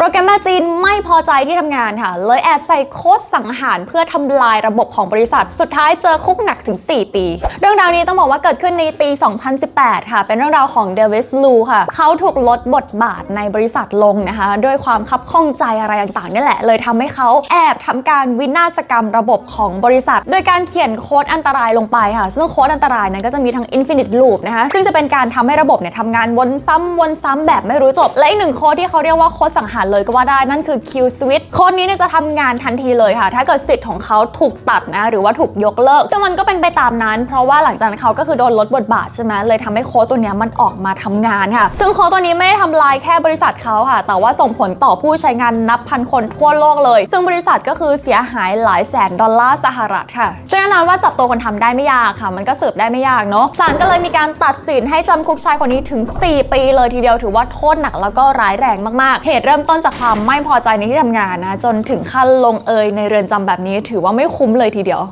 โปรแกรมเมอร์จีนไม่พอใจที่ทำงานค่ะ เลยแอบใส่โค้ดสังหารเพื่อทำลายระบบของบริษัท สุดท้ายเจอคุกหนักถึง 4 ปี เรื่องราวนี้ต้องบอกว่าเกิดขึ้นในปี 2018 ค่ะ เป็นเรื่องราวของเดวิสลูค่ะ เขาถูกลดบทบาทในบริษัทลงนะคะ ด้วยความคับข้องใจอะไรต่างๆนี่แหละ เลยทำให้เขาแอบทำการวินาศกรรมระบบของบริษัท โดยการเขียนโค้ดอันตรายลงไปค่ะ ซึ่งโค้ดอันตรายนั้นก็จะมีทั้ง infinite loop นะคะซึ่งจะเป็นการทำให้ระบบเนี่ยทำงานวนซ้ำวนซ้ำแบบไม่รู้จบและอีกหนึ่งโค้ดที่เขาเรียกว่าโค้ดสังหารเลยก็ว่าได้นั่นคือ Q switch โค้ดนี้เนี่ยจะทำงานทันทีเลยค่ะ ถ้าเกิดสิทธิ์ของเขาถูกตัดนะ หรือว่าถูกยกเลิกซึ่งมันก็เป็นไปตามนั้น เพราะว่าหลังจากนั้นเขาก็คือโดนลดบทบาทใช่ไหมเลยทำให้โค้ดตัวนี้มันออกมาทำงานค่ะ ซึ่งโค้ดตัวนี้ไม่ได้ทำลายแค่บริษัทเขาค่ะ แต่ว่าส่งผลต่อผู้ใช้งานนับพันคนทั่วโลกเลย ซึ่งบริษัทก็คือเสียหายหลายแสนดอลลาร์สหรัฐค่ะซึ่งแน่นอนว่าจับตัวคนทำได้ไม่ยากค่ะ มันก็สืบได้ไม่ยากเนาะศาลก็เลยมีการตัดสินให้จำคุกชายคนนี้ถึง 4 ปีเลยทีเดียวถือว่าโทษหนักแล้วก็ร้ายแรงมากๆเหตุเริ่มต้นจากความไม่พอใจในที่ทำงานนะจนถึงขั้นลงเอยในเรือนจำแบบนี้ถือว่าไม่คุ้มเลยทีเดียว